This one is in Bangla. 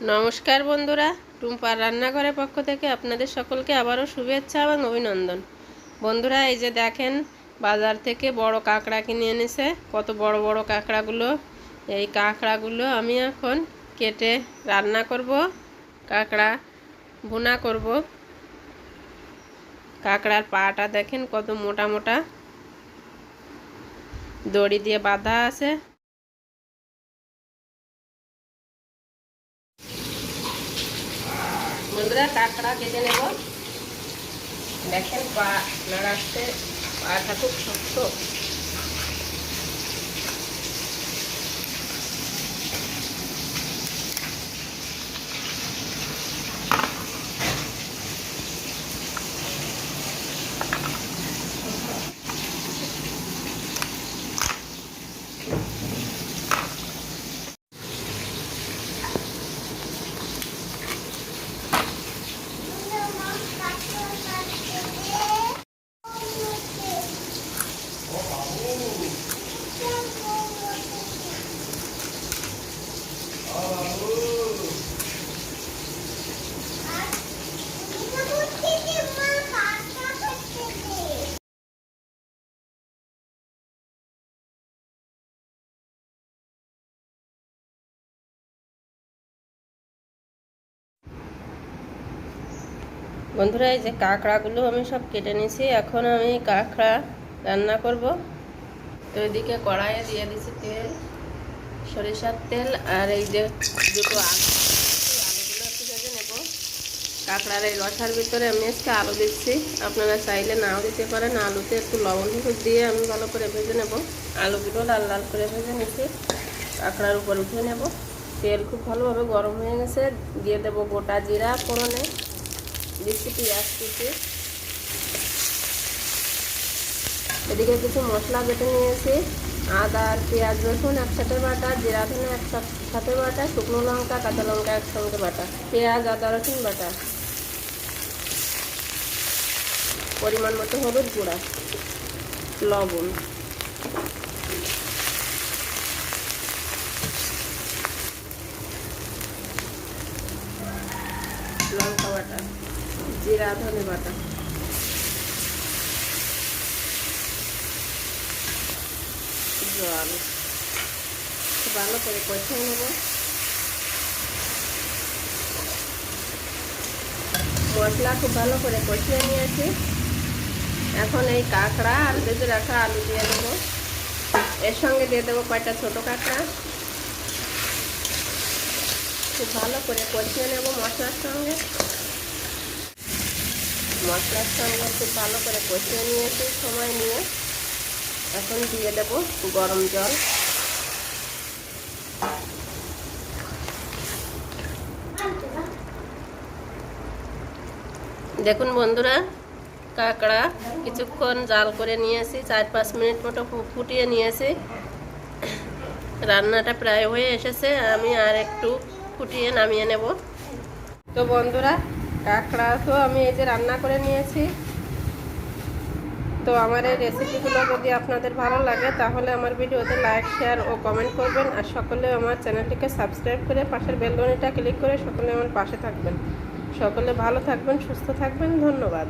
নমস্কার বন্ধুরা, টুম্পার রান্নাঘরের পক্ষ থেকে আপনাদের সকলকে আবারও শুভেচ্ছা এবং অভিনন্দন। বন্ধুরা, এই যে দেখেন, বাজার থেকে বড় কাঁকড়া কিনে এনেছে। কত বড় বড় কাঁকড়াগুলো। এই কাঁকড়াগুলো আমি এখন কেটে রান্না করব, কাঁকড়া ভুনা করব। কাঁকড়ার পাটা দেখেন কত মোটা মোটা। দড়ি দিয়ে বাঁধা আছে। বন্ধুরা কাঁকড়া কেটে নেব। দেখেন পা নাড়াতে পাটা খুব শক্ত। বন্ধুরা, এই যে কাঁকড়াগুলো আমি সব কেটে নিয়েছি, এখন আমি কাঁকড়া রান্না করব। তো এদিকে কড়াইয়ে দিয়ে দিছি তেল, সরিষার তেল, আর এই যে দুটো আলু। আলুগুলো ভেজে নেব। কাঁকড়ার এই রসার ভিতরে আমি আজকে আলু দিচ্ছি। আপনারা চাইলে নাও দিতে পারেন। আলুতে একটু লবণ হলুদ দিয়ে আমি ভালো করে ভেজে নেব। আলুগুলো লাল লাল করে ভেজে নিচ্ছি কাঁকড়ার উপর উঠে নেব। তেল খুব ভালোভাবে গরম হয়ে গেছে। দিয়ে দেবো গোটা জিরা ফোড়নে। দিচ্ছি পেঁয়াজ এদিকে কিছু মশলা বেটে নিয়েছি। আদা আর পেঁয়াজ, রসুন, একসাথে বাটা, জিরা ধনে একসাথে বাটা, শুকনো লঙ্কা, কাঁচা লঙ্কা একসঙ্গে বাটা। পেঁয়াজ, আদা, রসুন বাটা। পরিমাণ মতো হলুদ গুঁড়া। লবণ। লঙ্কা বাটা। জিরা, ধনে বাটা জল। ভালো করে কষিয়ে নেব। মশলা খুব ভালো করে কষিয়ে নিয়েছি। এখন এই কাঁকড়া আর ভেজে রাখা আলু দিয়ে দেবো। এর সঙ্গে দিয়ে দেবো কয়েকটা ছোটো কাঁকড়া। খুব ভালো করে কষিয়ে নেব মশলার সঙ্গে। মশলার সঙ্গে খুব ভালো করে কষিয়ে নিয়েছি, সময় নিয়ে। এখন দিয়ে দেব গরম জল। দেখুন বন্ধুরা, কাঁকড়া কিছুক্ষণ জাল করে নিয়েছি, চার পাঁচ মিনিট মতো ফুটিয়ে নিয়েছি। রান্নাটা প্রায় হয়ে এসেছে, আমি আর একটু ফুটিয়ে নামিয়ে নেব। তো বন্ধুরা কাঁকড়া তো আমি এই যে রান্না করে নিয়েছি। তো আমার এই রেসিপিগুলো যদি আপনাদের ভালো লাগে, তাহলে আমার ভিডিওতে লাইক শেয়ার ও কমেন্ট করবেন। আর সকলে আমার চ্যানেলটিকে সাবস্ক্রাইব করে পাশের বেলবনিটা ক্লিক করে সকলে আমার পাশে থাকবেন। সকলে ভালো থাকবেন, সুস্থ থাকবেন। ধন্যবাদ।